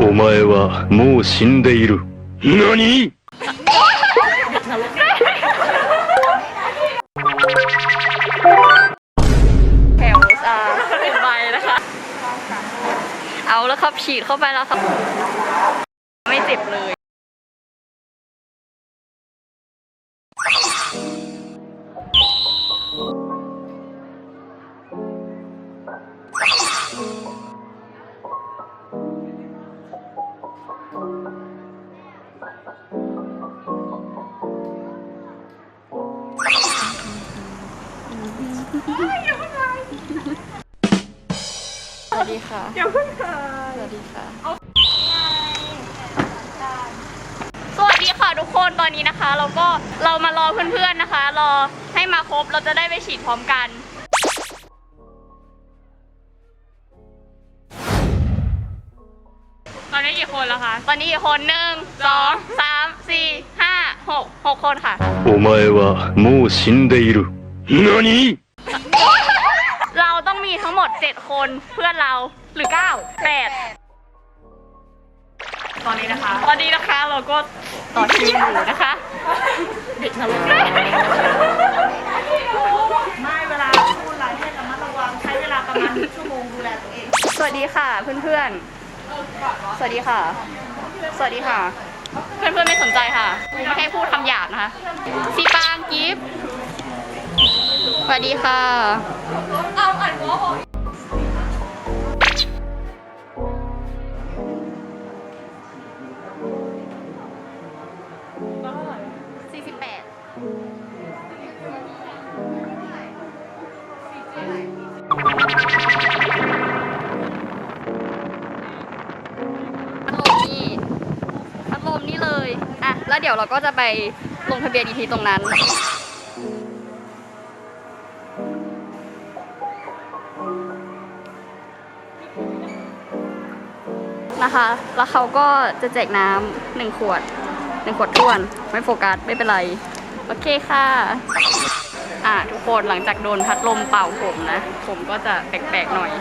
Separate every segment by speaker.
Speaker 1: お前はもう死んでいる。何
Speaker 2: แถวอ่าเป็นใบนะคะ เอาแล้วครับฉีดเข้าไปแล้วครับ ไม่เจ็บเลย สวัสดีค่ะเยวเพิ่งสวัสดีค่ะค่ะทุกคนตอนนี้นะคะ เราก็เรามารอเพื่อนๆนะคะ รอให้มาครบเราจะได้ไปฉีดพร้อมกัน ตอนนี้กี่คนแล้วคะ ตอนนี้กี่คนหนึ่งสองสามสี่ห้าหกหกคนค่ะ
Speaker 1: お前はもう死んでいる。何
Speaker 2: เราต้องมีทั้งหมด 7 คนเพื่อนเราหรือ 9 8 ตอนนี้นะคะตอนนี้นะคะเราก็ต่อคิวอยู่นะคะ เด็กนรก
Speaker 3: ไม่เวลาพูดอะไรให้ระมัดระวังใช้เวลาประมาณชั่วโมงดูแลตัวเอง
Speaker 2: สวัสดีค่ะเพื่อนๆ สวัสดีค่ะ สวัสดีค่ะ เพื่อนๆไม่สนใจค่ะไม่ให้พูดคำหยาบนะคะซีปางกิฟต์ส วัสดีค่ะ เอาอ่านหัวสี่สิบแปดพัดลมนี่พัดลมนี่เลย อะ แล้วเดี๋ยวเราก็จะไปลงทะเบียนอีกทีตรงนั้น นะคะ แล้วเขาก็จะแจกน้ำหนึ่งขวดหนึ่งขวดท้วน ไม่โฟกัสไม่เป็นไร โอเคค่ะ อะทุกคนหลังจากโดนพัดลมเป่าผมนะ ผมก็จะแปลกๆหน่อย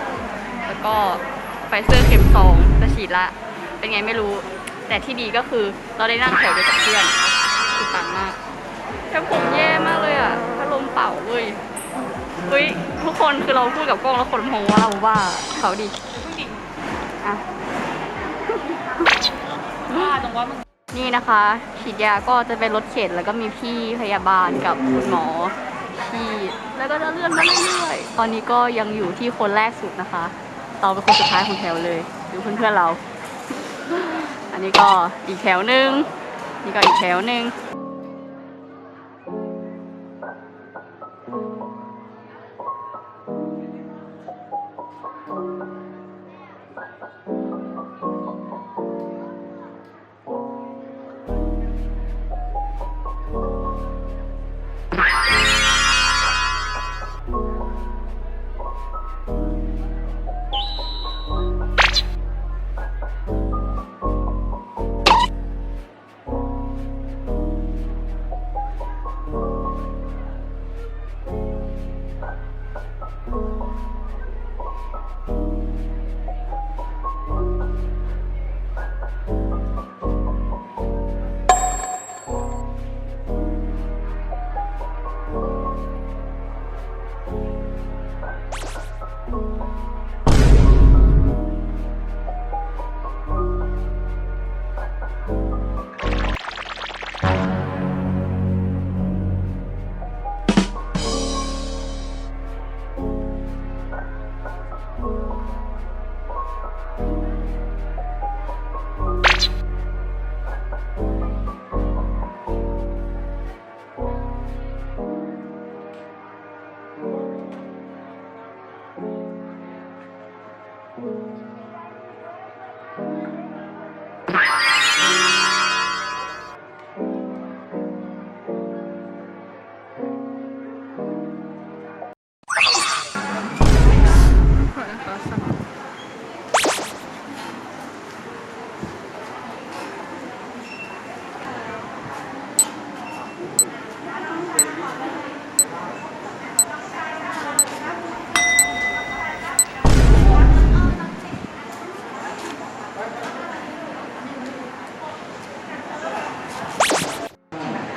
Speaker 2: แล้วก็ไฟเซอร์เข็มสองจะฉีดละ เป็นไงไม่รู้ แต่ที่ดีก็คือเราได้นั่งแถวเดียวกับเพื่อนคือปังมากแต่ผมแย่มากเลยอะพัดลมเป่าเว้ยเฮ้ยทุกคนคือเราพูดกับกล้องแล้วคนมองว่าเราว่าเขาดิอะ
Speaker 3: ตรงว่ามัน
Speaker 2: นี่นะคะ ฉีดยาก็จะเป็นรถเข็นแล้วก็มีพี่พยาบาลกับคุณหมอฉีดแล้วก็จะเลื่อนมาเรื่อยๆตอนนี้ก็ยังอยู่ที่คนแรกสุดนะคะเราเป็นคนสุดท้ายของแถวเลยดูเพื่อนๆเรา อันนี้ก็อีกแถวหนึ่งนี่ก็อีกแถวหนึ่ง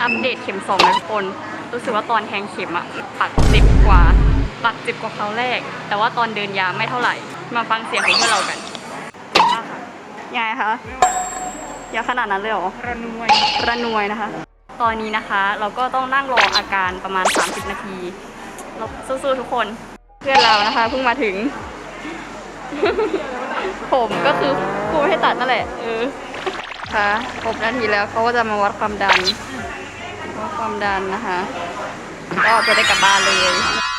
Speaker 2: อัปเดตเข็มสองนะทุกคน รู้สึกว่าตอนแทงเข็มอะปักเจ็บกว่า ปักเจ็บกว่าคราวแรก แต่ว่าตอนเดินยาไม่เท่าไหร่ มาฟังเสียงของพวกเรากันยังไงคะยาวขนาดนั้นเลยเหรอ
Speaker 3: ระนวย
Speaker 2: ระนวยนะคะ ตอนนี้นะคะเราก็ต้องนั่งรออาการประมาณ 30 นาทีเราสู้ๆทุกคน เพื่อนเรานะคะเพิ่งมาถึง ผมก็คือครูให้ตัดนั่นแหละ เออค่ะครบนาทีแล้วเขาก็จะมาวัดความดันวัด ความดันนะคะ ก็จะได้กลับบ้านเลย